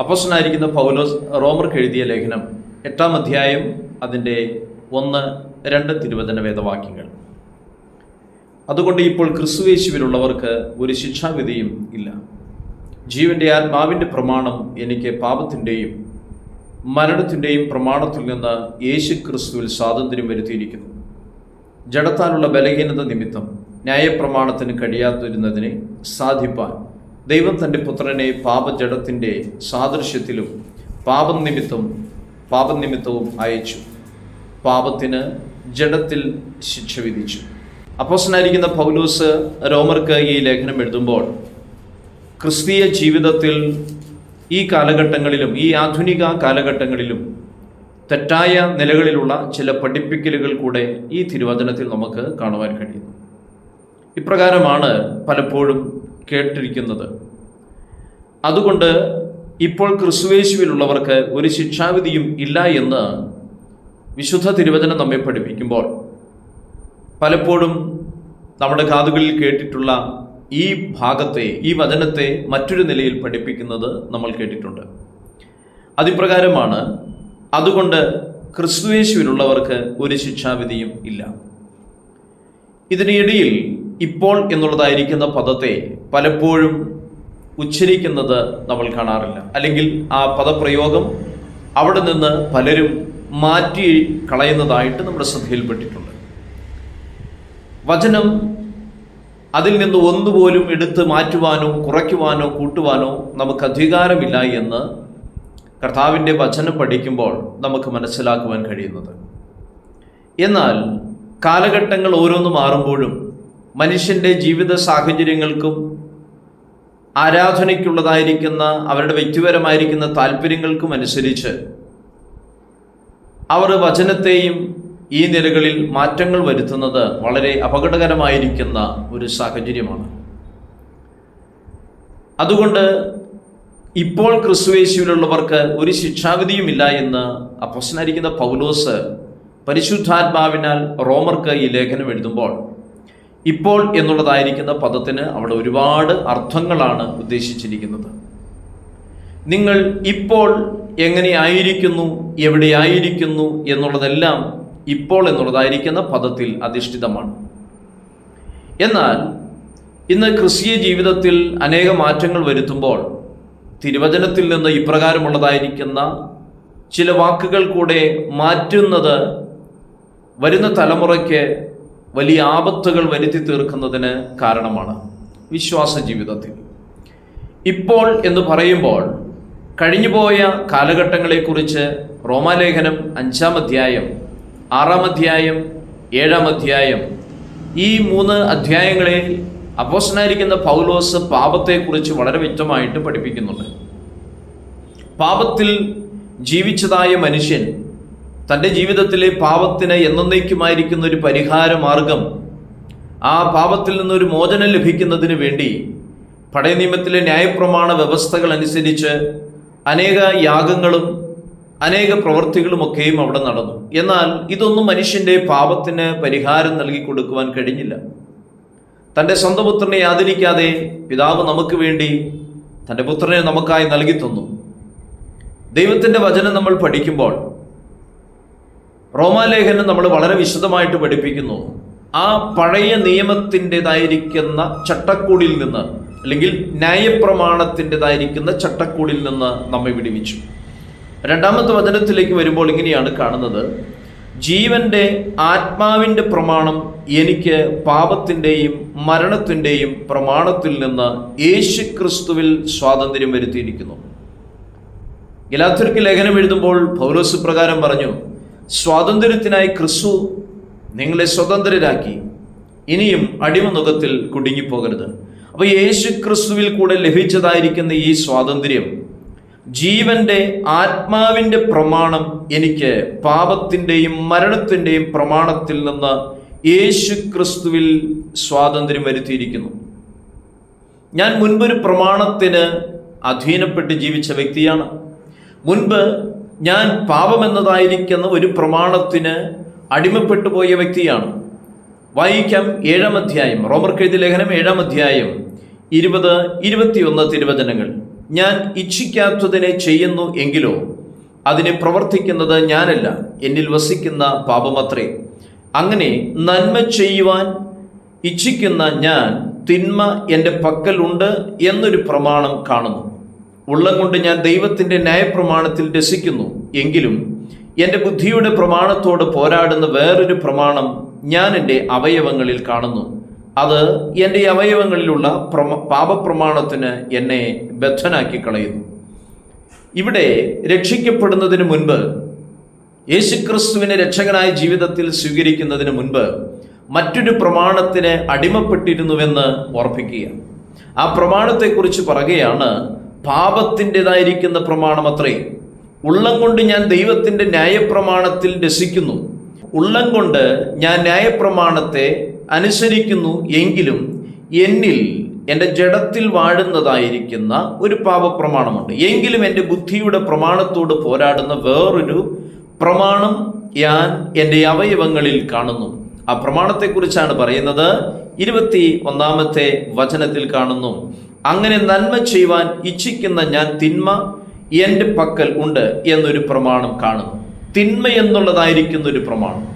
അപ്പോസ്റ്റനായിരിക്കുന്ന പൗലോസ് റോമർക്ക് എഴുതിയ ലേഖനം എട്ടാം അധ്യായം അതിന്റെ ഒന്ന് രണ്ട് തിരുവചന വേദവാക്യങ്ങൾ. അതുകൊണ്ട് ഇപ്പോൾ ക്രിസ്തുവേശുവിലുള്ളവർക്ക് ഒരു ശിക്ഷാവിധിയും ഇല്ല. ജീവന്റെ ആത്മാവിന്റെ പ്രമാണം എനിക്ക് പാപത്തിന്റെയും മരണത്തിന്റെയും പ്രമാണത്തിൽ നിന്ന് യേശു ക്രിസ്തുവിൽ സ്വാതന്ത്ര്യം വരുത്തിയിരിക്കുന്നു. ജഡത്താലുള്ള ബലഹീനത നിമിത്തം ന്യായപ്രമാണത്തിന് കഴിയാതിരുന്നതിനെ സാധിപ്പാൻ ദൈവം തന്റെ പുത്രനെ പാപജടത്തിന്റെ സാദൃശ്യത്തിലും പാപനിമിത്തം പാപനിമിത്തവും അയച്ചു. പാപത്തിന് ജഡത്തിൽ ശിക്ഷ വിധിച്ചു. അപ്പോസനായിരിക്കുന്ന പൗലൂസ് റോമർക്ക് ഈ ലേഖനം എഴുതുമ്പോൾ ക്രിസ്തീയ ജീവിതത്തിൽ ഈ കാലഘട്ടങ്ങളിലും ഈ ആധുനിക കാലഘട്ടങ്ങളിലും തെറ്റായ നിലകളിലുള്ള ചില പഠിപ്പിക്കലുകൾ കൂടെ ഈ തിരുവചനത്തിൽ നമുക്ക് കാണുവാൻ കഴിയുന്നു. ഇപ്രകാരമാണ് പലപ്പോഴും കേട്ടിരിക്കുന്നത്. അതുകൊണ്ട് ഇപ്പോൾ ക്രിസ്തുവേശുവിലുള്ളവർക്ക് ഒരു ശിക്ഷാവിധിയും ഇല്ല എന്ന് വിശുദ്ധ തിരുവചനം നമ്മെ പഠിപ്പിക്കുമ്പോൾ പലപ്പോഴും നമ്മുടെ കാതുകളിൽ കേട്ടിട്ടുള്ള ഈ ഭാഗത്തെ ഈ വചനത്തെ മറ്റൊരു നിലയിൽ പഠിപ്പിക്കുന്നത് നമ്മൾ കേട്ടിട്ടുണ്ട്. അതിപ്രകാരമാണ് അതുകൊണ്ട് ക്രിസ്തുവേശുവിലുള്ളവർക്ക് ഒരു ശിക്ഷാവിധിയും ഇല്ല. ഇതിനിടയിൽ ഇപ്പോൾ എന്നുള്ളതായിരിക്കുന്ന പദത്തെ പലപ്പോഴും ഉച്ചരിക്കുന്നത് നമ്മൾ കാണാറില്ല. അല്ലെങ്കിൽ ആ പദപ്രയോഗം അവിടെ നിന്ന് പലരും മാറ്റി കളയുന്നതായിട്ട് നമ്മുടെ ശ്രദ്ധയിൽപ്പെട്ടിട്ടുണ്ട്. വചനം അതിൽ നിന്ന് ഒന്നുപോലും എടുത്ത് മാറ്റുവാനോ കുറയ്ക്കുവാനോ കൂട്ടുവാനോ നമുക്ക് അധികാരമില്ല എന്ന് കർത്താവിന്റെ വചനം പഠിക്കുമ്പോൾ നമുക്ക് മനസ്സിലാക്കുവാൻ കഴിയുന്നത്. എന്നാൽ കാലഘട്ടങ്ങൾ ഓരോന്ന് മാറുമ്പോഴും മനുഷ്യന്റെ ജീവിത സാഹചര്യങ്ങൾക്കും ആരാധനയ്ക്കുള്ളതായിരിക്കുന്ന അവരുടെ വ്യക്തിപരമായിരിക്കുന്ന താല്പര്യങ്ങൾക്കും അനുസരിച്ച് അവർ വചനത്തെയും ഈ നിലകളിൽ മാറ്റങ്ങൾ വരുത്തുന്നത് വളരെ അപകടകരമായിരിക്കുന്ന ഒരു സാഹചര്യമാണ്. അതുകൊണ്ട് ഇപ്പോൾ ക്രിസ്തുവേശുവിലുള്ളവർക്ക് ഒരു ശിക്ഷാവിധിയുമില്ല എന്ന് അപ്പോസനായിരിക്കുന്ന പൗലോസ് പരിശുദ്ധാത്മാവിനാൽ റോമർക്ക് ഈ ലേഖനം എഴുതുമ്പോൾ ഇപ്പോൾ എന്നുള്ളതായിരിക്കുന്ന പദത്തിന് അവിടെ ഒരുപാട് അർത്ഥങ്ങളാണ് ഉദ്ദേശിച്ചിരിക്കുന്നത്. നിങ്ങൾ ഇപ്പോൾ എങ്ങനെയായിരിക്കുന്നു എവിടെയായിരിക്കുന്നു എന്നുള്ളതെല്ലാം ഇപ്പോൾ എന്നുള്ളതായിരിക്കുന്ന പദത്തിൽ അധിഷ്ഠിതമാണ്. എന്നാൽ ഇന്ന് ക്രിസ്തീയ ജീവിതത്തിൽ അനേക മാറ്റങ്ങൾ വരുത്തുമ്പോൾ തിരുവചനത്തിൽ നിന്ന് ഇപ്രകാരമുള്ളതായിരിക്കുന്ന ചില വാക്കുകൾ കൂടെ മാറ്റുന്നത് വരുന്ന തലമുറയ്ക്ക് വലിയ ആപത്തുകൾ വരുത്തി തീർക്കുന്നതിന് കാരണമാണ് വിശ്വാസ ജീവിതത്തിൽ. ഇപ്പോൾ എന്ന് പറയുമ്പോൾ കഴിഞ്ഞുപോയ കാലഘട്ടങ്ങളെക്കുറിച്ച് റോമാലേഖനം അഞ്ചാം അധ്യായം ആറാം അധ്യായം ഏഴാം അധ്യായം ഈ മൂന്ന് അധ്യായങ്ങളിൽ അപ്പോസനായിരിക്കുന്ന പൗലോസ് പാപത്തെക്കുറിച്ച് വളരെ വ്യക്തമായിട്ട് പഠിപ്പിക്കുന്നുണ്ട്. പാപത്തിൽ ജീവിച്ചതായ മനുഷ്യൻ തന്റെ ജീവിതത്തിലെ പാപത്തിന് എന്നേക്കുമായിരിക്കുന്ന ഒരു പരിഹാര മാർഗം ആ പാപത്തിൽ നിന്നൊരു മോചനം ലഭിക്കുന്നതിന് വേണ്ടി പഴയ നിയമത്തിലെ ന്യായപ്രമാണ വ്യവസ്ഥകൾ അനുസരിച്ച് അനേക യാഗങ്ങളും അനേക പ്രവൃത്തികളുമൊക്കെയും അവിടെ നടന്നു. എന്നാൽ ഇതൊന്നും മനുഷ്യന്റെ പാപത്തിന് പരിഹാരം നൽകി കൊടുക്കുവാൻ കഴിഞ്ഞില്ല. തന്റെ സ്വന്തം പുത്രനെ ആദരിക്കാതെ പിതാവ് നമുക്ക് വേണ്ടി തന്റെ പുത്രനെ നമുക്കായി നൽകി തന്നു. ദൈവത്തിന്റെ വചനം നമ്മൾ പഠിക്കുമ്പോൾ റോമാലേഖനം നമ്മൾ വളരെ വിശദമായിട്ട് പഠിപ്പിക്കുന്നു. ആ പഴയ നിയമത്തിന്റെതായിരിക്കുന്ന ചട്ടക്കൂടിൽ നിന്ന് അല്ലെങ്കിൽ ന്യായപ്രമാണത്തിന്റെതായിരിക്കുന്ന ചട്ടക്കൂടിൽ നിന്ന് നമ്മെ വിടുവിച്ചു. രണ്ടാമത്തെ വചനത്തിലേക്ക് വരുമ്പോൾ ഇങ്ങനെയാണ് കാണുന്നത്. ജീവന്റെ ആത്മാവിന്റെ പ്രമാണം എനിക്ക് പാപത്തിന്റെയും മരണത്തിന്റെയും പ്രമാണത്തിൽ നിന്ന് യേശു ക്രിസ്തുവിൽ സ്വാതന്ത്ര്യം വരുത്തിയിരിക്കുന്നു. ഗലാത്തുർക്ക് ലേഖനം എഴുതുമ്പോൾ പൗലോസ് പ്രകാരം പറഞ്ഞു സ്വാതന്ത്ര്യത്തിനായി ക്രിസ്തു നിങ്ങളെ സ്വതന്ത്രരാക്കി. ഇനിയും അടിമനുഖത്തിൽ കുടുങ്ങിപ്പോകരുത്. അപ്പോൾ യേശു ക്രിസ്തുവിൽ കൂടെ ലഭിച്ചതായിരിക്കുന്ന ഈ സ്വാതന്ത്ര്യം ജീവന്റെ ആത്മാവിന്റെ പ്രമാണം എനിക്ക് പാപത്തിന്റെയും മരണത്തിന്റെയും പ്രമാണത്തിൽ നിന്ന് യേശു ക്രിസ്തുവിൽ സ്വാതന്ത്ര്യം വരുത്തിയിരിക്കുന്നു. ഞാൻ മുൻപൊരു പ്രമാണത്തിന് അധീനപ്പെട്ട് ജീവിച്ച വ്യക്തിയാണ്. മുൻപ് ഞാൻ പാപമെന്നതായിരിക്കുന്ന ഒരു പ്രമാണത്തിന് അടിമപ്പെട്ടു പോയ വ്യക്തിയാണ്. വായിക്കാം ഏഴാം അധ്യായം. റോമർക്കെഴുതി ലേഖനം ഏഴാം അധ്യായം ഇരുപത് ഇരുപത്തിയൊന്ന് തിരുവചനങ്ങൾ. ഞാൻ ഇച്ഛിക്കാത്തതിനെ ചെയ്യുന്നു എങ്കിലോ അതിനെ പ്രവർത്തിക്കുന്നത് ഞാനല്ല എന്നിൽ വസിക്കുന്ന പാപമത്രേ. അങ്ങനെ നന്മ ചെയ്യുവാൻ ഇച്ഛിക്കുന്ന ഞാൻ തിന്മ എന്റെ പക്കലുണ്ട് എന്നൊരു പ്രമാണം കാണുന്നു. ഉള്ളം കൊണ്ട് ഞാൻ ദൈവത്തിന്റെ ന്യായപ്രമാണത്തിൽ രസിക്കുന്നു. എങ്കിലും എന്റെ ബുദ്ധിയുടെ പ്രമാണത്തോട് പോരാടുന്ന വേറൊരു പ്രമാണം ഞാൻ എന്റെ അവയവങ്ങളിൽ കാണുന്നു. അത് എന്റെ അവയവങ്ങളിലുള്ള പ്രമ പാപപ്രമാണത്തിന് എന്നെ ബദ്ധനാക്കി കളയുന്നു ഇവിടെ രക്ഷിക്കപ്പെടുന്നതിന് മുൻപ് യേശുക്രിസ്തുവിനെ രക്ഷകനായ ജീവിതത്തിൽ സ്വീകരിക്കുന്നതിന് മുൻപ് മറ്റൊരു പ്രമാണത്തിന് അടിമപ്പെട്ടിരുന്നുവെന്ന് ഓർപ്പിക്കുക. ആ പ്രമാണത്തെക്കുറിച്ച് പറയുകയാണ് പാപത്തിന്റെതായിരിക്കുന്ന പ്രമാണം അത്രേ. ഉള്ളം കൊണ്ട് ഞാൻ ദൈവത്തിന്റെ ന്യായപ്രമാണത്തിൽ രസിക്കുന്നു. ഉള്ളം കൊണ്ട് ഞാൻ ന്യായപ്രമാണത്തെ അനുസരിക്കുന്നു എങ്കിലും എന്നിൽ എന്റെ ജഡത്തിൽ വാഴുന്നതായിരിക്കുന്ന ഒരു പാപപ്രമാണമുണ്ട്. എങ്കിലും എന്റെ ബുദ്ധിയുടെ പ്രമാണത്തോട് പോരാടുന്ന വേറൊരു പ്രമാണം ഞാൻ എന്റെ അവയവങ്ങളിൽ കാണുന്നു. ആ പ്രമാണത്തെക്കുറിച്ചാണ് പറയുന്നത്. ഇരുപത്തി ഒന്നാമത്തെ വചനത്തിൽ കാണുന്നു. അങ്ങനെ നന്മ ചെയ്യുവാൻ ഇച്ഛിക്കുന്ന ഞാൻ തിന്മ എന്റെ പക്കൽ ഉണ്ട് എന്നൊരു പ്രമാണം കാണുന്നു. തിന്മ എന്നുള്ളതായിരിക്കുന്ന ഒരു പ്രമാണം.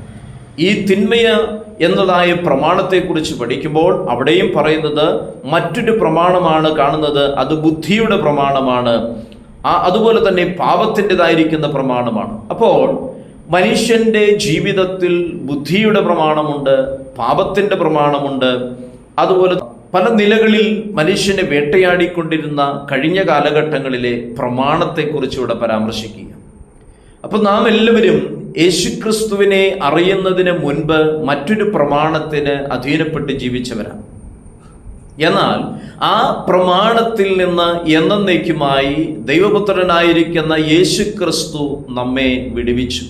ഈ തിന്മയ എന്നതായ പ്രമാണത്തെക്കുറിച്ച് പഠിക്കുമ്പോൾ അവിടെയും പറയുന്നത് മറ്റൊരു പ്രമാണമാണ് കാണുന്നത്. അത് ബുദ്ധിയുടെ പ്രമാണമാണ്. ആ അതുപോലെ തന്നെ പാപത്തിന്റെതായിരിക്കുന്ന പ്രമാണമാണ്. അപ്പോൾ മനുഷ്യന്റെ ജീവിതത്തിൽ ബുദ്ധിയുടെ പ്രമാണമുണ്ട് പാപത്തിന്റെ പ്രമാണമുണ്ട്. അതുപോലെ പല നിലകളിൽ മനുഷ്യനെ വേട്ടയാടിക്കൊണ്ടിരുന്ന കഴിഞ്ഞ കാലഘട്ടങ്ങളിലെ പ്രമാണത്തെക്കുറിച്ച് ഇവിടെ പരാമർശിക്കുക. അപ്പോൾ നാം എല്ലാവരും യേശുക്രിസ്തുവിനെ അറിയുന്നതിന് മുൻപ് മറ്റൊരു പ്രമാണത്തിന് അധീനപ്പെട്ട് ജീവിച്ചവരാണ്. എന്നാൽ ആ പ്രമാണത്തിൽ നിന്ന് എന്നേക്കുമായി ദൈവപുത്രനായിരിക്കുന്ന യേശു ക്രിസ്തു നമ്മെ വിടുവിച്ചു.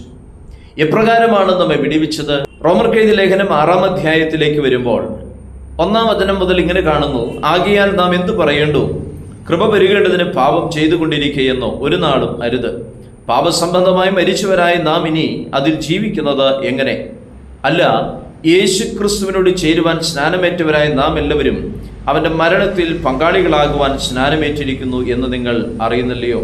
എപ്രകാരമാണ് നമ്മെ വിടുവിച്ചത്? റോമർ കെയ്തി ലേഖനം ആറാം അധ്യായത്തിലേക്ക് വരുമ്പോൾ ഒന്നാം വചനം മുതൽ ഇങ്ങനെ കാണുന്നു ആകിയാൽ നാം എന്തു പറയേണ്ടു? കൃപ പെരുകേണ്ടതിന് പാപം ചെയ്തുകൊണ്ടിരിക്കുകയെന്നോ ഒരു നാളും അരുത്. പാപസംബന്ധമായി മരിച്ചവരായി നാം ഇനി അതിൽ ജീവിക്കുന്നത് എങ്ങനെ? അല്ല യേശു ക്രിസ്തുവിനോട് ചേരുവാൻ സ്നാനമേറ്റവരായ നാം എല്ലാവരും അവന്റെ മരണത്തിൽ പങ്കാളികളാകുവാൻ സ്നാനമേറ്റിരിക്കുന്നു എന്ന് നിങ്ങൾ അറിയുന്നില്ലയോ?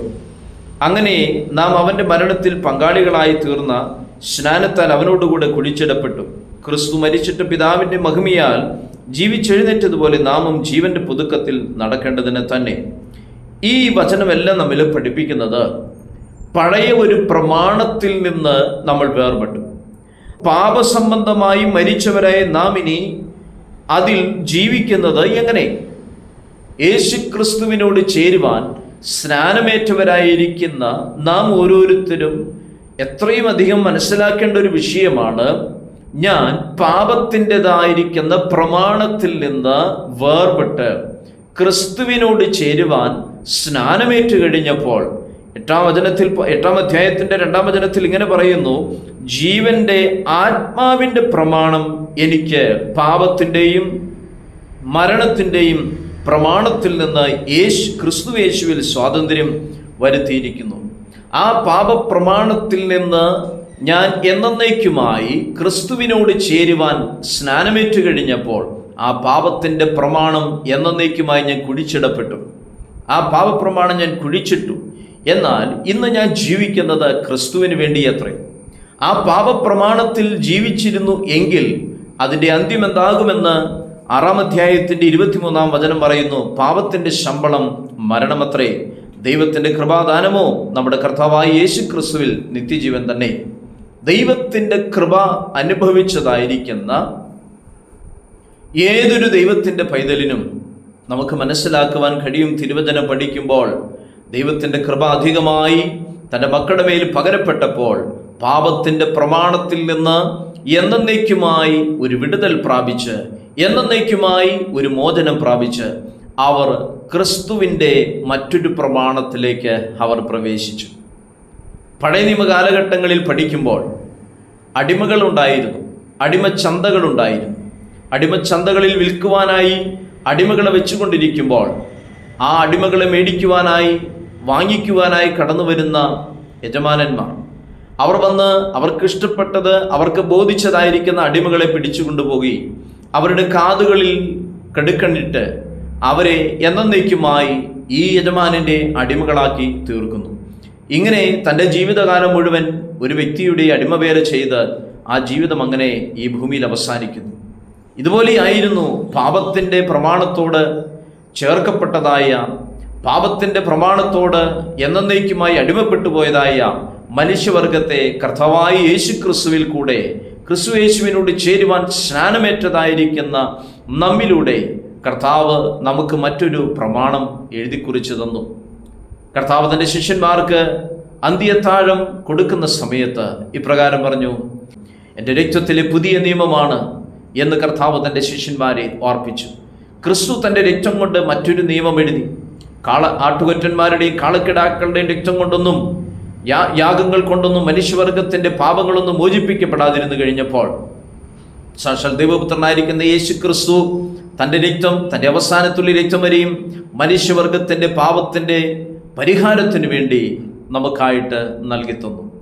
അങ്ങനെ നാം അവന്റെ മരണത്തിൽ പങ്കാളികളായി തീർന്ന സ്നാനത്താൽ അവനോടുകൂടെ കുഴിച്ചിടപ്പെട്ടു. ക്രിസ്തു മരിച്ചിട്ട് പിതാവിന്റെ മഹിമയാൽ ജീവിച്ചെഴുന്നേറ്റതുപോലെ നാമും ജീവന്റെ പുതുക്കത്തിൽ നടക്കേണ്ടതിന് തന്നെ ഈ വചനമെല്ലാം നമ്മിൽ പഠിപ്പിക്കുന്നത് പഴയ ഒരു പ്രമാണത്തിൽ നിന്ന് നമ്മൾ വേർപെട്ടു. പാപസംബന്ധമായി മരിച്ചവരായ നാം ഇനി അതിൽ ജീവിക്കുന്നത് എങ്ങനെ? യേശു ക്രിസ്തുവിനോട് ചേരുവാൻ സ്നാനമേറ്റവരായിരിക്കുന്ന നാം ഓരോരുത്തരും എത്രയും അധികം മനസ്സിലാക്കേണ്ട ഒരു വിഷയമാണ് ഞാൻ പാപത്തിന്റെതായിരിക്കുന്ന പ്രമാണത്തിൽ നിന്ന് വേർപെട്ട് ക്രിസ്തുവിനോട് ചേരുവാൻ സ്നാനമേറ്റു കഴിഞ്ഞപ്പോൾ എട്ടാം വചനത്തിൽ എട്ടാം അധ്യായത്തിന്റെ രണ്ടാം വചനത്തിൽ ഇങ്ങനെ പറയുന്നു ജീവന്റെ ആത്മാവിന്റെ പ്രമാണം എനിക്ക് പാപത്തിന്റെയും മരണത്തിന്റെയും പ്രമാണത്തിൽ നിന്ന് യേശു ക്രിസ്തു യേശുവിൽ സ്വാതന്ത്ര്യം വരുത്തിയിരിക്കുന്നു. ആ പാപപ്രമാണത്തിൽ നിന്ന് ഞാൻ എന്നേക്കുമായി ക്രിസ്തുവിനോട് ചേരുവാൻ സ്നാനമേറ്റു കഴിഞ്ഞപ്പോൾ ആ പാപത്തിന്റെ പ്രമാണം എന്നേക്കുമായി ഞാൻ കുഴിച്ചിടപ്പെട്ടു. ആ പാപപ്രമാണം ഞാൻ കുഴിച്ചിട്ടു. എന്നാൽ ഇന്ന് ഞാൻ ജീവിക്കുന്നത് ക്രിസ്തുവിന് വേണ്ടിയത്രേ. ആ പാപപ്രമാണത്തിൽ ജീവിച്ചിരുന്നു എങ്കിൽ അതിന്റെ അന്ത്യം എന്താകുമെന്ന് ആറാം അധ്യായത്തിന്റെ ഇരുപത്തിമൂന്നാം വചനം പറയുന്നു പാപത്തിന്റെ ശമ്പളം മരണമത്രേ. ദൈവത്തിന്റെ കൃപാദാനമോ നമ്മുടെ കർത്താവായ യേശു ക്രിസ്തുവിൽ നിത്യജീവൻ തന്നെ. ദൈവത്തിന്റെ കൃപ അനുഭവിച്ചതായിരിക്കുന്ന ഏതൊരു ദൈവത്തിന്റെ പൈതലിനും നമുക്ക് മനസ്സിലാക്കുവാൻ കഴിയും. തിരുവചനം പഠിക്കുമ്പോൾ ദൈവത്തിന്റെ കൃപ അധികമായി തന്റെ മക്കളുടെ മേൽ പകരപ്പെട്ടപ്പോൾ പാപത്തിന്റെ പ്രമാണത്തിൽ നിന്ന് എന്നേക്കുമായി ഒരു വിടുതൽ പ്രാപിച്ച് എന്നേക്കുമായി ഒരു മോചനം പ്രാപിച്ച് അവർ ക്രിസ്തുവിന്റെ മറ്റൊരു പ്രമാണത്തിലേക്ക് അവർ പ്രവേശിച്ചു. പഴയ നിയമ കാലഘട്ടങ്ങളിൽ പഠിക്കുമ്പോൾ അടിമകളുണ്ടായിരുന്നു അടിമ ചന്തകളിൽ വിൽക്കുവാനായി അടിമകളെ വെച്ചുകൊണ്ടിരിക്കുമ്പോൾ ആ അടിമകളെ മേടിക്കുവാനായി വാങ്ങിക്കുവാനായി കടന്നു വരുന്ന യജമാനന്മാർ. അവർ വന്ന് അവർക്ക് ഇഷ്ടപ്പെട്ടത് അവർക്ക് ബോധിച്ചതായിരിക്കുന്ന അടിമകളെ പിടിച്ചു കൊണ്ടുപോയി അവരുടെ കാതുകളിൽ കെടുക്കണിട്ട് അവരെ എന്നേക്കുമായി ഈ യജമാനന്റെ അടിമകളാക്കി തീർക്കുന്നു. ഇങ്ങനെ തന്റെ ജീവിതകാലം മുഴുവൻ ഒരു വ്യക്തിയുടെ അടിമവേല ചെയ്ത് ആ ജീവിതം അങ്ങനെ ഈ ഭൂമിയിൽ അവസാനിക്കുന്നു. ഇതുപോലെ ആയിരുന്നു പാപത്തിന്റെ പ്രമാണത്തോട് ചേർക്കപ്പെട്ടതായ പാപത്തിന്റെ പ്രമാണത്തോട് എന്നേക്കുമായി അടിമപ്പെട്ടു പോയതായ മനുഷ്യവർഗത്തെ കർത്തവായി യേശു ക്രിസ്തുവിൽ കൂടെ ക്രിസ്തു യേശുവിനോട് ചേരുവാൻ സ്നാനമേറ്റതായിരിക്കുന്ന നമ്മിലൂടെ കർത്താവ് നമുക്ക് മറ്റൊരു പ്രമാണം എഴുതിക്കുറിച്ചു തന്നു. കർത്താവ് തന്റെ ശിഷ്യന്മാർക്ക് അന്ത്യത്താഴം കൊടുക്കുന്ന സമയത്ത് ഇപ്രകാരം പറഞ്ഞു എന്റെ രക്തത്തിലെ പുതിയ നിയമമാണ് എന്ന് കർത്താവ് തന്റെ ശിഷ്യന്മാരെ ഓർപ്പിച്ചു. ക്രിസ്തു തന്റെ രക്തം കൊണ്ട് മറ്റൊരു നിയമം എഴുതി. കാള ആട്ടുകൊറ്റന്മാരുടെയും കാളക്കിടാക്കളുടെയും രക്തം കൊണ്ടൊന്നും യാ യാഗങ്ങൾ കൊണ്ടൊന്നും മനുഷ്യവർഗത്തിന്റെ പാപങ്ങളൊന്നും മോചിപ്പിക്കപ്പെടാതിരുന്നു കഴിഞ്ഞപ്പോൾ സാക്ഷാൽ ദൈവപുത്രനായിരിക്കുന്ന യേശു ക്രിസ്തു തന്റെ രക്തം തന്റെ അവസാനത്തുള്ള രക്തം വരെയും മനുഷ്യവർഗത്തിന്റെ പാപത്തിന്റെ പരിഹാരത്തിന് വേണ്ടി നമുക്കായിട്ട് നൽകി തന്നു.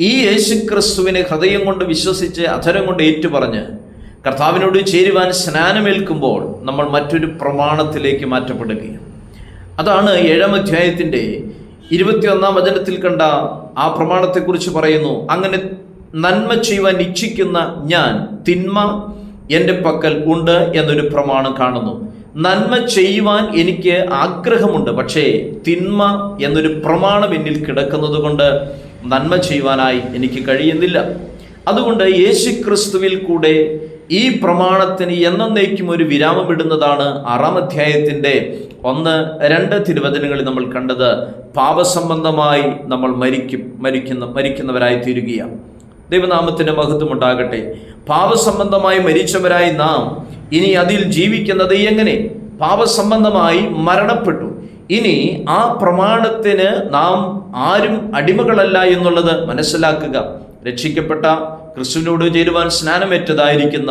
ഈ യേശു ക്രിസ്തുവിനെ ഹൃദയം കൊണ്ട് വിശ്വസിച്ച് അധരം കൊണ്ട് ഏറ്റുപറഞ്ഞ് കർത്താവിനോട് ചേരുവാൻ സ്നാനമേൽക്കുമ്പോൾ നമ്മൾ മറ്റൊരു പ്രമാണത്തിലേക്ക് മാറ്റപ്പെടുകയാണ്. അതാണ് ഏഴാം അധ്യായത്തിന്റെ ഇരുപത്തിയൊന്നാം വചനത്തിൽ കണ്ട ആ പ്രമാണത്തെക്കുറിച്ച് പറയുന്നു അങ്ങനെ നന്മ ചെയ്യുവാൻ ഇച്ഛിക്കുന്ന ഞാൻ തിന്മ എന്റെ പക്കൽ ഉണ്ട് എന്നൊരു പ്രമാണം കാണുന്നു. നന്മ ചെയ്യുവാൻ എനിക്ക് ആഗ്രഹമുണ്ട്. പക്ഷേ തിന്മ എന്നൊരു പ്രമാണം എന്നിൽ കിടക്കുന്നത് കൊണ്ട് നന്മ ചെയ്യുവാനായി എനിക്ക് കഴിയുന്നില്ല. അതുകൊണ്ട് യേശു ക്രിസ്തുവിൽ കൂടെ ഈ പ്രമാണത്തിന് എന്നേക്കും ഒരു വിരാമമിടുന്നതാണ് ആറാം അധ്യായത്തിന്റെ ഒന്ന് രണ്ട് തിരുവചനങ്ങളിൽ നമ്മൾ കണ്ടത്. പാപസംബന്ധമായി നമ്മൾ മരിക്കും മരിക്കുന്ന മരിക്കുന്നവരായി തീരുകയാണ് ദൈവനാമത്തിന് മഹത്വം ഉണ്ടാകട്ടെ. പാപസംബന്ധമായി മരിച്ചവരായി നാം ഇനി അതിൽ ജീവിക്കുന്നത് എങ്ങനെ? പാപസംബന്ധമായി മരണപ്പെട്ടു. ഇനി ആ പ്രമാണത്തിന് നാം ആരും അടിമകളല്ല എന്നുള്ളത് മനസ്സിലാക്കുക. രക്ഷിക്കപ്പെട്ട ക്രിസ്തുവിനോട് ചേരുവാൻ സ്നാനമേറ്റതായിരിക്കുന്ന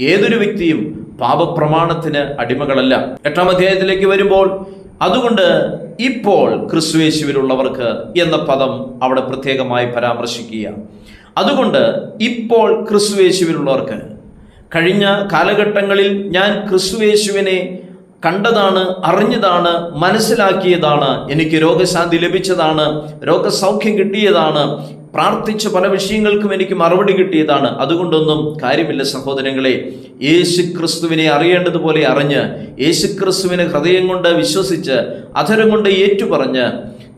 ഏതൊരു വ്യക്തിയും പാപപ്രമാണത്തിന് അടിമകളല്ല. എട്ടാം അധ്യായത്തിലേക്ക് വരുമ്പോൾ അതുകൊണ്ട് ഇപ്പോൾ ക്രിസ്തുവേശുവിലുള്ളവർക്ക് എന്ന പദം അവിടെ പ്രത്യേകമായി പരാമർശിക്കുക അതുകൊണ്ട് ഇപ്പോൾ ക്രിസ്തുവേശുവിലുള്ളവർക്ക് കഴിഞ്ഞ കാലഘട്ടങ്ങളിൽ ഞാൻ ക്രിസ്തുവേശുവിനെ കണ്ടതാണ് അറിഞ്ഞതാണ് മനസ്സിലാക്കിയതാണ് എനിക്ക് രോഗശാന്തി ലഭിച്ചതാണ് രോഗസൗഖ്യം കിട്ടിയതാണ് പ്രാർത്ഥിച്ച പല വിഷയങ്ങൾക്കും എനിക്ക് മറുപടി കിട്ടിയതാണ്. അതുകൊണ്ടൊന്നും കാര്യമില്ല സഹോദരങ്ങളെ. യേശു ക്രിസ്തുവിനെ അറിയേണ്ടതുപോലെ അറിഞ്ഞ് യേശു ക്രിസ്തുവിനെ ഹൃദയം കൊണ്ട് വിശ്വസിച്ച് അധരം കൊണ്ട് ഏറ്റുപറഞ്ഞ്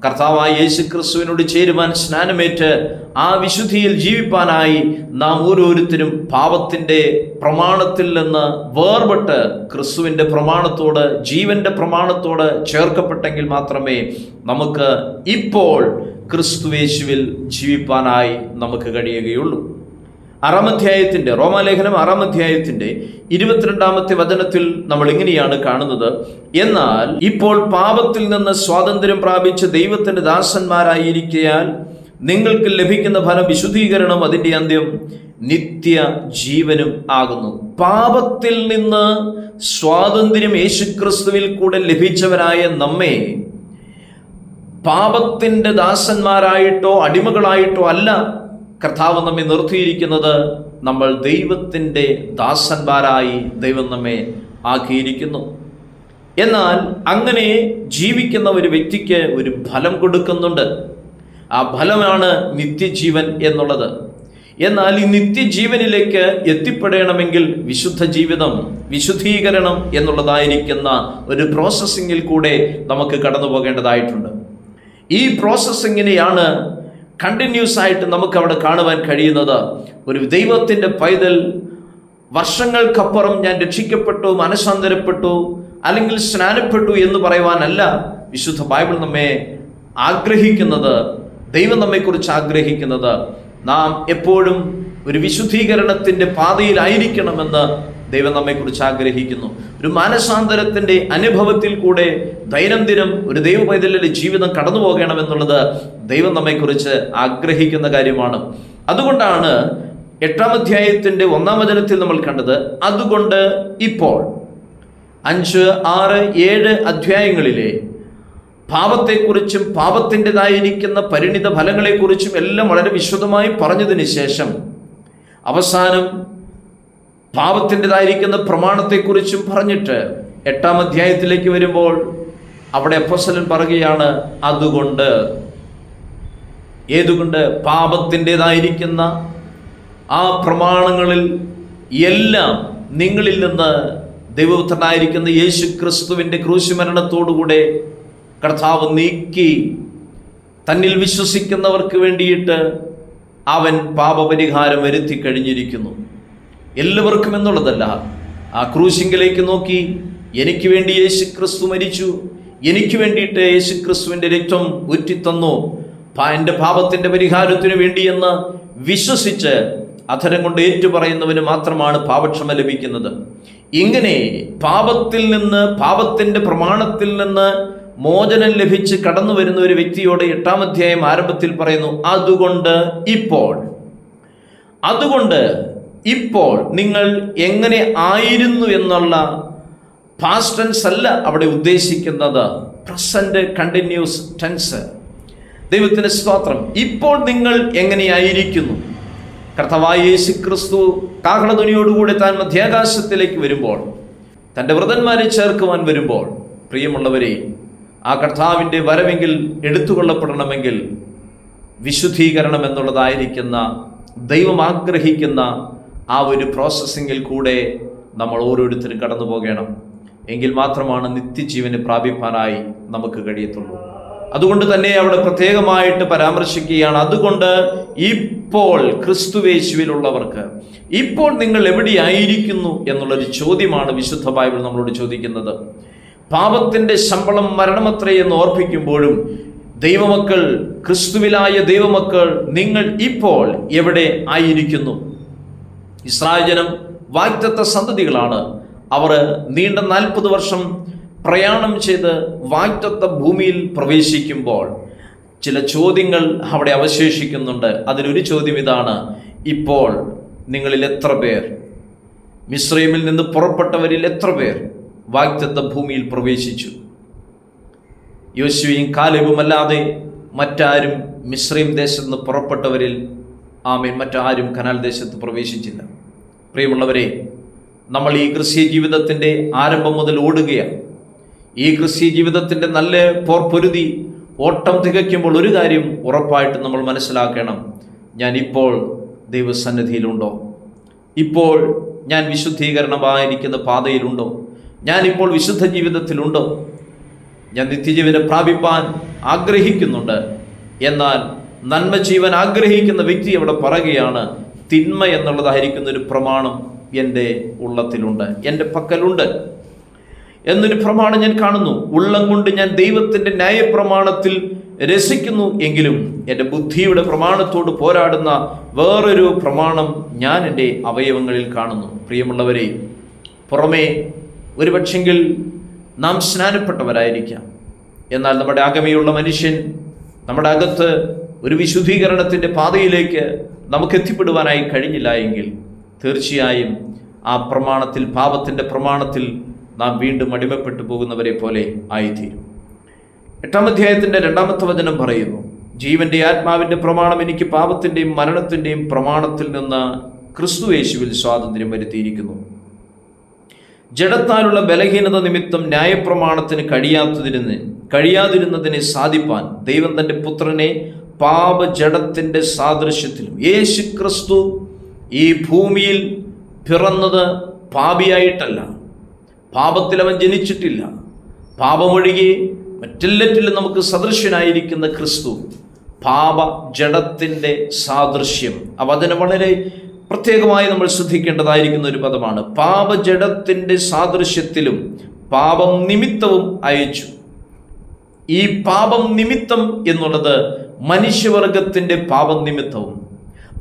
കർത്താവായ യേശു ക്രിസ്തുവിനോട് ചേരുവാൻ സ്നാനമേറ്റ് ആ വിശുദ്ധിയിൽ ജീവിപ്പാനായി നാം ഓരോരുത്തരും പാപത്തിന്റെ പ്രമാണത്തിൽ നിന്ന് വേർപെട്ട് ക്രിസ്തുവിന്റെ പ്രമാണത്തോട് ജീവന്റെ പ്രമാണത്തോട് ചേർക്കപ്പെട്ടെങ്കിൽ മാത്രമേ നമുക്ക് ഇപ്പോൾ ക്രിസ്തുവേശുവിൽ ജീവിപ്പാനായി നമുക്ക് കഴിയുകയുള്ളൂ. അറാമധ്യായത്തിന്റെ റോമാലേഖനം അറാമധ്യായത്തിന്റെ ഇരുപത്തിരണ്ടാമത്തെ വചനത്തിൽ നമ്മൾ ഇങ്ങനെയാണ് കാണുന്നത്. എന്നാൽ ഇപ്പോൾ പാപത്തിൽ നിന്ന് സ്വാതന്ത്ര്യം പ്രാപിച്ച ദൈവത്തിന്റെ ദാസന്മാരായിരിക്കയാൽ നിങ്ങൾക്ക് ലഭിക്കുന്ന ഫലം വിശുദ്ധീകരണം അതിന്റെ അന്ത്യം നിത്യ ജീവനും ആകുന്നു. പാപത്തിൽ നിന്ന് സ്വാതന്ത്ര്യം യേശുക്രിസ്തുവിൽ കൂടെ ലഭിച്ചവരായ നമ്മെ പാപത്തിന്റെ ദാസന്മാരായിട്ടോ അടിമകളായിട്ടോ അല്ല കർത്താവ് നമ്മെ നിർത്തിയിരിക്കുന്നത് നമ്മൾ ദൈവത്തിന്റെ ദാസന്മാരായി ദൈവം നമ്മെ ആക്കിയിരിക്കുന്നു. എന്നാൽ അങ്ങനെ ജീവിക്കുന്ന ഒരു വ്യക്തിക്ക് ഒരു ഫലം കൊടുക്കുന്നുണ്ട്. ആ ഫലമാണ് നിത്യജീവൻ എന്നുള്ളത്. എന്നാൽ ഈ നിത്യജീവനിലേക്ക് എത്തിപ്പെടണമെങ്കിൽ വിശുദ്ധ ജീവിതം വിശുദ്ധീകരണം എന്നുള്ളതായിരിക്കുന്ന ഒരു പ്രോസസ്സിങ്ങിൽ കൂടെ നമുക്ക് കടന്നു പോകേണ്ടതായിട്ടുണ്ട് ഈ പ്രോസസ്സിങ്ങിനെയാണ് കണ്ടിന്യൂസ് ആയിട്ട് നമുക്ക് അവിടെ കാണുവാൻ കഴിയുന്നത് ഒരു ദൈവത്തിന്റെ പൈതൽ വർഷങ്ങൾക്കപ്പുറം ഞാൻ രക്ഷിക്കപ്പെട്ടു മനസ്സാന്തരപ്പെട്ടു അല്ലെങ്കിൽ സ്നാനപ്പെട്ടു എന്ന് പറയുവാനല്ല വിശുദ്ധ ബൈബിൾ നമ്മെ ആഗ്രഹിക്കുന്നത് ദൈവം നമ്മെക്കുറിച്ച് ആഗ്രഹിക്കുന്നത്. നാം എപ്പോഴും ഒരു വിശുദ്ധീകരണത്തിന്റെ പാതയിലായിരിക്കണമെന്ന് ദൈവം നമ്മെക്കുറിച്ച് ആഗ്രഹിക്കുന്നു. ഒരു മാനസാന്തരത്തിന്റെ അനുഭവത്തിൽ കൂടെ ദൈനംദിനം ഒരു ദൈവ പൈതലിന്റെ ജീവിതം കടന്നു പോകണമെന്നുള്ളത് ദൈവം നമ്മെക്കുറിച്ച് ആഗ്രഹിക്കുന്ന കാര്യമാണ്. അതുകൊണ്ടാണ് എട്ടാം അധ്യായത്തിന്റെ ഒന്നാം വചനത്തിൽ നമ്മൾ കണ്ടത് അതുകൊണ്ട് ഇപ്പോൾ. അഞ്ച് ആറ് ഏഴ് അധ്യായങ്ങളിലെ പാപത്തെക്കുറിച്ചും പാപത്തിന്റെതായിരിക്കുന്ന പരിണിത ഫലങ്ങളെക്കുറിച്ചും എല്ലാം വളരെ വിശദമായി പറഞ്ഞതിന് ശേഷം അവസാനം പാപത്തിന്റെതായിരിക്കുന്ന പ്രമാണത്തെക്കുറിച്ചും പറഞ്ഞിട്ട് എട്ടാം അധ്യായത്തിലേക്ക് വരുമ്പോൾ അവിടെ അപ്പോസ്തലൻ പറയുകയാണ് അതുകൊണ്ട്. ഏതുകൊണ്ട്? പാപത്തിന്റെതായിരിക്കുന്ന ആ പ്രമാണങ്ങളിൽ എല്ലാം നിങ്ങളിൽ നിന്ന് ദൈവപുത്രനായിരിക്കുന്ന യേശു ക്രിസ്തുവിന്റെ ക്രൂശുമരണത്തോടുകൂടെ കർത്താവ് നീക്കി തന്നിൽ വിശ്വസിക്കുന്നവർക്ക് വേണ്ടിയിട്ട് അവൻ പാപപരിഹാരം വരുത്തി കഴിഞ്ഞിരിക്കുന്നു. എല്ലാവർക്കും എന്നുള്ളതല്ല. ആ ക്രൂശിങ്കിലേക്ക് നോക്കി എനിക്ക് വേണ്ടി യേശു ക്രിസ്തു മരിച്ചു. എനിക്ക് വേണ്ടിയിട്ട് യേശു ക്രിസ്തുവിന്റെ രക്തം ഉറ്റിത്തന്നു പാ- എന്റെ പാപത്തിന്റെ പരിഹാരത്തിനു വേണ്ടിയെന്ന് വിശ്വസിച്ച് അധരം കൊണ്ട് ഏറ്റുപറയുന്നവന് മാത്രമാണ് പാപക്ഷമ ലഭിക്കുന്നത്. ഇങ്ങനെ പാപത്തിൽ നിന്ന് പാപത്തിന്റെ പ്രമാണത്തിൽ നിന്ന് മോചനം ലഭിച്ച് കടന്നു വരുന്ന ഒരു വ്യക്തിയോട് എട്ടാം അധ്യായം ആരംഭത്തിൽ പറയുന്നു അതുകൊണ്ട് ഇപ്പോൾ അതുകൊണ്ട് ഇപ്പോൾ നിങ്ങൾ എങ്ങനെ ആയിരുന്നു എന്നുള്ള പാസ്റ്റ് ടെൻസ് അല്ല അവിടെ ഉദ്ദേശിക്കുന്നത്. പ്രസന്റ് കണ്ടിന്യൂസ് ടെൻസ് ദൈവത്തിന്റെ സ്തോത്രം. ഇപ്പോൾ നിങ്ങൾ എങ്ങനെയായിരിക്കുന്നു കർത്തവായ യേശു ക്രിസ്തു കാഹളധ്വനിയോടുകൂടി താൻ മധ്യാകാശത്തിലേക്ക് വരുമ്പോൾ തന്റെ വ്രതന്മാരെ ചേർക്കുവാൻ വരുമ്പോൾ പ്രിയമുള്ളവരെ ആ കർത്താവിന്റെ വരവെങ്കിൽ എടുത്തുകൊള്ളപ്പെടണമെങ്കിൽ വിശുദ്ധീകരണം എന്നുള്ളതായിരിക്കുന്ന ദൈവം ആഗ്രഹിക്കുന്ന ആ ഒരു പ്രോസസ്സിങ്ങിൽ കൂടെ നമ്മൾ ഓരോരുത്തരും കടന്നു പോകണം. എങ്കിൽ മാത്രമാണ് നിത്യജീവന് പ്രാപിപ്പാനായി നമുക്ക് കഴിയത്തുള്ളൂ. അതുകൊണ്ട് തന്നെ അവിടെ പ്രത്യേകമായിട്ട് പരാമർശിക്കുകയാണ്. അതുകൊണ്ട് ഇപ്പോൾ ക്രിസ്തുവേശുവിലുള്ളവർക്ക് ഇപ്പോൾ നിങ്ങൾ എവിടെയായിരിക്കുന്നു എന്നുള്ളൊരു ചോദ്യമാണ് വിശുദ്ധ ബൈബിൾ നമ്മളോട് ചോദിക്കുന്നത്. പാപത്തിന്റെ ശമ്പളം മരണമത്രേ എന്ന് ഓർപ്പിക്കുമ്പോഴും ദൈവമക്കൾ ക്രിസ്തുവിലായ ദൈവമക്കൾ നിങ്ങൾ ഇപ്പോൾ എവിടെ ആയിരിക്കുന്നു? ഇസ്രായേൽ ജനം വാഗ്ദത്ത സന്തതികളാണ്. അവർ നീണ്ട നാൽപ്പത് വർഷം പ്രയാണം ചെയ്ത് വാഗ്ദത്ത ഭൂമിയിൽ പ്രവേശിക്കുമ്പോൾ ചില ചോദ്യങ്ങൾ അവിടെ അവശേഷിക്കുന്നുണ്ട്. അതിലൊരു ചോദ്യം ഇതാണ്. ഇപ്പോൾ നിങ്ങളിൽ എത്ര പേർ? മിശ്രൈമിൽ നിന്ന് പുറപ്പെട്ടവരിൽ എത്ര പേർ വാഗ്ദത്ത ഭൂമിയിൽ പ്രവേശിച്ചു? യോശുവയും കാലവുമല്ലാതെ മറ്റാരും മിശ്രൈം ദേശത്ത് നിന്ന് പുറപ്പെട്ടവരിൽ ആമേൻ മറ്റാരും കനാൽ ദേശത്ത് പ്രവേശിച്ചില്ല. പ്രിയമുള്ളവരെ നമ്മൾ ഈ ക്രിസ്ത്യ ജീവിതത്തിന്റെ ആരംഭം മുതൽ ഓടുകയാണ്. ഈ ക്രിസ്ത്യ ജീവിതത്തിന്റെ നല്ല പോർപ്പൊരുതി ഓട്ടം തികയ്ക്കുമ്പോൾ ഒരു കാര്യം ഉറപ്പായിട്ട് നമ്മൾ മനസ്സിലാക്കണം. ഞാൻ ഇപ്പോൾ ദൈവസന്നിധിയിലുണ്ടോ? ഇപ്പോൾ ഞാൻ വിശുദ്ധീകരണമായിരിക്കുന്ന പാതയിലുണ്ടോ? ഞാനിപ്പോൾ വിശുദ്ധ ജീവിതത്തിലുണ്ടോ? ഞാൻ നിത്യജീവനെ പ്രാപിപ്പാൻ ആഗ്രഹിക്കുന്നുണ്ട്. എന്നാൽ നന്മ ജീവൻ ആഗ്രഹിക്കുന്ന വ്യക്തി അവിടെ പറയുകയാണ് തിന്മ എന്നുള്ളതായിരിക്കുന്ന ഒരു പ്രമാണം എന്റെ ഉള്ളത്തിലുണ്ട് എന്റെ പക്കലുണ്ട്. എന്നൊരു പ്രമാണം ഞാൻ കാണുന്നു. ഉള്ളം കൊണ്ട് ഞാൻ ദൈവത്തിന്റെ ന്യായപ്രമാണത്തിൽ രസിക്കുന്നു എങ്കിലും എന്റെ ബുദ്ധിയുടെ പ്രമാണത്തോട് പോരാടുന്ന വേറൊരു പ്രമാണം ഞാൻ എന്റെ അവയവങ്ങളിൽ കാണുന്നു. പ്രിയമുള്ളവരെ പുറമേ ഒരു പക്ഷെങ്കിൽ നാം സ്നാനപ്പെട്ടവരായിരിക്കാം. എന്നാൽ നമ്മുടെ അകമയുള്ള മനുഷ്യൻ നമ്മുടെ അകത്ത് ഒരു വിശുദ്ധീകരണത്തിന്റെ പാതയിലേക്ക് നമുക്ക് എത്തിപ്പെടുവാനായി കഴിഞ്ഞില്ല എങ്കിൽ തീർച്ചയായും ആ പ്രമാണത്തിൽ പാപത്തിന്റെ പ്രമാണത്തിൽ നാം വീണ്ടും അടിമപ്പെട്ടു പോകുന്നവരെ പോലെ ആയിത്തീരും. എട്ടാം അധ്യായത്തിന്റെ രണ്ടാമത്തെ വചനം പറയുന്നു ജീവന്റെ ആത്മാവിന്റെ പ്രമാണം എനിക്ക് പാപത്തിന്റെയും മരണത്തിന്റെയും പ്രമാണത്തിൽ നിന്ന് ക്രിസ്തു യേശുവിൽ സ്വാതന്ത്ര്യം വരുത്തിയിരിക്കുന്നു. ജഡത്താലുള്ള ബലഹീനത നിമിത്തം ന്യായപ്രമാണത്തിന് കഴിയാത്തതിരുന്ന് കഴിയാതിരുന്നതിനെ സാധിപ്പാൻ ദൈവം തന്റെ പുത്രനെ പാപജഡത്തിന്റെ സാദൃശ്യത്തിലും. യേശു ക്രിസ്തു ഈ ഭൂമിയിൽ പിറന്നത് പാപിയായിട്ടല്ല. പാപത്തിൽ അവൻ ജനിച്ചിട്ടില്ല. പാപമൊഴികെ മറ്റെല്ലാറ്റിലും നമുക്ക് സദൃശ്യനായിരിക്കുന്ന ക്രിസ്തു പാപ ജഡത്തിന്റെ സാദൃശ്യം. അപ്പം അതിന് വളരെ പ്രത്യേകമായി നമ്മൾ ശ്രദ്ധിക്കേണ്ടതായിരിക്കുന്ന ഒരു പദമാണ്. പാപജഡത്തിന്റെ സാദൃശ്യത്തിലും പാപം നിമിത്തവും അയച്ചു. ഈ പാപം നിമിത്തം എന്നുള്ളത് മനുഷ്യവർഗത്തിന്റെ പാപനിമിത്തവും നിമിത്തവും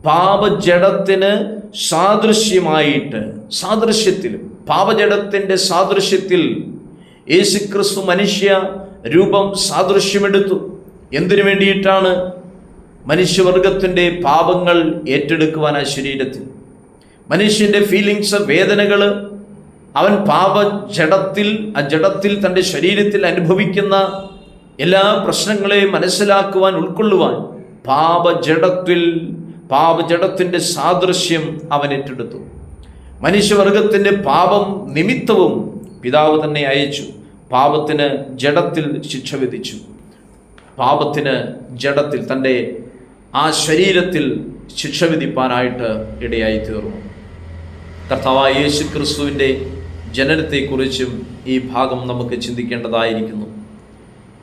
പാപജഡത്തിന് സാദൃശ്യമായിട്ട് സാദൃശ്യത്തിൽ പാപജടത്തിന്റെ സാദൃശ്യത്തിൽ യേശുക്രിസ്തു മനുഷ്യ രൂപം സാദൃശ്യമെടുത്തു. എന്തിനു വേണ്ടിയിട്ടാണ് മനുഷ്യവർഗത്തിന്റെ പാപങ്ങൾ ഏറ്റെടുക്കുവാൻ ആ ശരീരത്തിൽ? മനുഷ്യന്റെ ഫീലിങ്സ് വേദനകൾ അവൻ പാപ ജഡത്തിൽ ആ ജഡത്തിൽ തന്റെ ശരീരത്തിൽ അനുഭവിക്കുന്ന എല്ലാ പ്രശ്നങ്ങളെയും മനസ്സിലാക്കുവാൻ ഉൾക്കൊള്ളുവാൻ പാപജടത്തിൽ പാപജടത്തിന്റെ സാദൃശ്യം അവൻ ഏറ്റെടുത്തു. മനുഷ്യവർഗത്തിന്റെ പാപം നിമിത്തവും പിതാവ് തന്നെ അയച്ചു. പാപത്തിന് ജഡത്തിൽ ശിക്ഷ വിധിച്ചു. പാപത്തിന് ജഡത്തിൽ തന്റെ ആ ശരീരത്തിൽ ശിക്ഷ വിധിപ്പാനായിട്ട് ഇടയായി തീർന്നു കർത്താവായ യേശു ക്രിസ്തുവിന്റെ ജനനത്തെക്കുറിച്ചും ഈ ഭാഗം നമുക്ക് ചിന്തിക്കേണ്ടതായിരിക്കുന്നു.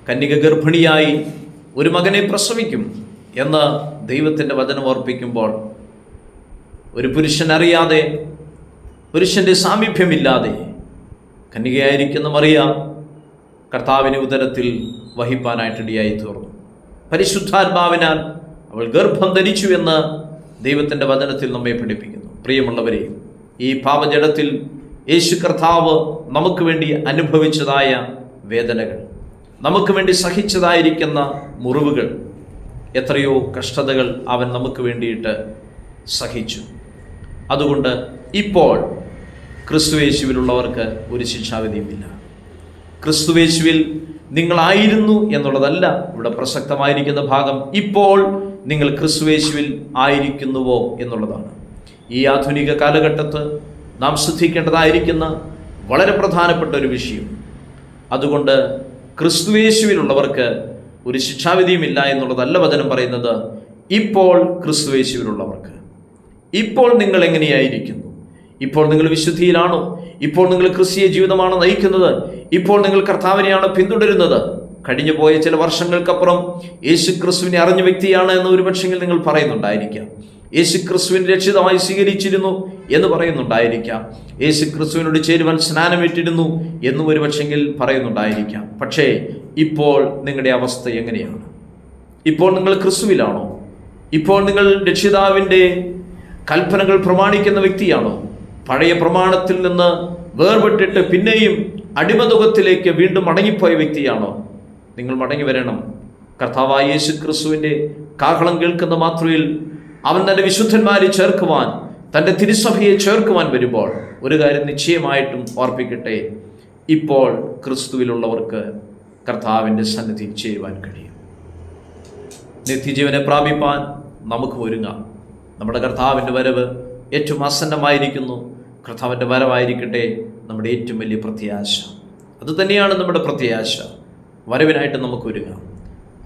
കന്യക ഗർഭിണിയായി ഒരു മകനെ പ്രസവിക്കും എന്ന് ദൈവത്തിന്റെ വചനം ഓർപ്പിക്കുമ്പോൾ ഒരു പുരുഷൻ അറിയാതെ പുരുഷന്റെ സാമീപ്യമില്ലാതെ കന്യകയായിരിക്കുന്ന മറിയ കർത്താവിന് ഉദരത്തിൽ വഹിപ്പാനായിട്ടിടയായി തീർന്നു പരിശുദ്ധാത്മാവിനാൽ അവൾ ഗർഭം ധരിച്ചു എന്ന് ദൈവത്തിന്റെ വചനത്തിൽ നമ്മെ പഠിപ്പിക്കുന്നു. പ്രിയമുള്ളവരെ ഈ പാപജടത്തിൽ യേശു കർത്താവ് നമുക്ക് വേണ്ടി അനുഭവിച്ചതായ വേദനകൾ നമുക്ക് വേണ്ടി സഹിച്ചതായിരിക്കുന്ന മുറിവുകൾ എത്രയോ കഷ്ടതകൾ അവൻ നമുക്ക് വേണ്ടിയിട്ട് സഹിച്ചു. അതുകൊണ്ട് ഇപ്പോൾ ക്രിസ്തുവേശുവിലുള്ളവർക്ക് ഒരു ശിക്ഷാവിധിയുമില്ല. ക്രിസ്തുവേശുവിൽ നിങ്ങളായിരുന്നു എന്നുള്ളതല്ല ഇവിടെ പ്രസക്തമായിരിക്കുന്ന ഭാഗം. ഇപ്പോൾ നിങ്ങൾ ക്രിസ്തുവേശുവിൽ ആയിരിക്കുന്നുവോ എന്നുള്ളതാണ്. ഈ ആധുനിക കാലഘട്ടത്ത് നാം ശ്രദ്ധിക്കേണ്ടതായിരിക്കുന്ന വളരെ പ്രധാനപ്പെട്ട ഒരു വിഷയം. അതുകൊണ്ട് ക്രിസ്തുവേശുവിലുള്ളവർക്ക് ഒരു ശിക്ഷാവിധിയുമില്ല എന്നുള്ളതല്ല വചനം പറയുന്നത്. ഇപ്പോൾ ക്രിസ്തുവേശുവിലുള്ളവർക്ക് ഇപ്പോൾ നിങ്ങൾ എങ്ങനെയായിരിക്കുന്നു? ഇപ്പോൾ നിങ്ങൾ വിശുദ്ധിയിലാണോ? ഇപ്പോൾ നിങ്ങൾ ക്രിസ്തീയ ജീവിതമാണ് നയിക്കുന്നത്? ഇപ്പോൾ നിങ്ങൾ കർത്താവിനെയാണ് പിന്തുടരുന്നത്? കഴിഞ്ഞു പോയ ചില വർഷങ്ങൾക്കപ്പുറം യേശു ക്രിസ്തുവിനെ അറിഞ്ഞ വ്യക്തിയാണ് എന്ന് ഒരുപക്ഷെങ്കിൽ നിങ്ങൾ പറയുന്നുണ്ടായിരിക്കാം. യേശു ക്രിസ്തുവിനെ രക്ഷിതമായി സ്വീകരിച്ചിരുന്നു എന്ന് പറയുന്നുണ്ടായിരിക്കാം. യേശു ക്രിസ്തുവിനോട് ചേരുവാൻ സ്നാനമേറ്റിരുന്നു എന്നും ഒരു പക്ഷെങ്കിൽ പറയുന്നുണ്ടായിരിക്കാം. പക്ഷേ ഇപ്പോൾ നിങ്ങളുടെ അവസ്ഥ എങ്ങനെയാണ്? ഇപ്പോൾ നിങ്ങൾ ക്രിസ്തുവിലാണോ? ഇപ്പോൾ നിങ്ങൾ രക്ഷിതാവിന്റെ കൽപ്പനകൾ പ്രമാണിക്കുന്ന വ്യക്തിയാണോ? പഴയ പ്രമാണത്തിൽ നിന്ന് വേർപെട്ടിട്ട് പിന്നെയും അടിമതുഖത്തിലേക്ക് വീണ്ടും മടങ്ങിപ്പോയ വ്യക്തിയാണോ? നിങ്ങൾ മടങ്ങി വരണം. കർത്താവായ യേശു ക്രിസ്തുവിന്റെ കാഹളം കേൾക്കുന്ന മാത്രയിൽ അവൻ തന്റെ വിശുദ്ധന്മാരെ ചേർക്കുവാൻ തന്റെ തിരുസഭയെ ചേർക്കുവാൻ വരുമ്പോൾ ഒരു കാര്യം നിശ്ചയമായിട്ടും ഓർപ്പിക്കട്ടെ. ഇപ്പോൾ ക്രിസ്തുവിലുള്ളവർക്ക് കർത്താവിന്റെ സന്നിധി ചെയ്യുവാൻ കഴിയും. നിത്യജീവനെ പ്രാപിപ്പാൻ നമുക്ക് ഒരുങ്ങാം. നമ്മുടെ കർത്താവിന്റെ വരവ് ഏറ്റവും ആസന്നമായിരിക്കുന്നു. കർത്താവിന്റെ വരവായിരിക്കട്ടെ നമ്മുടെ ഏറ്റവും വലിയ പ്രത്യാശ. അതുതന്നെയാണ് നമ്മുടെ പ്രത്യാശ. വരവിനായിട്ട് നമുക്ക് ഒരുങ്ങാം.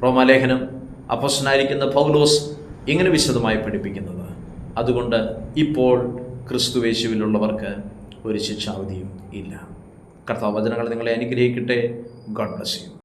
റോമാലേഖനം അപ്പോസനായിരിക്കുന്ന പൗലോസ് ഇങ്ങനെ വിശദമായി പഠിപ്പിക്കുന്നത്? അതുകൊണ്ട് ഇപ്പോൾ ക്രിസ്തുവേശുവിലുള്ളവർക്ക് ഒരു ശിക്ഷാവധിയും ഇല്ല. കർത്താവ് വചനങ്ങൾ നിങ്ങളെ അനുഗ്രഹിക്കട്ടെ. God bless you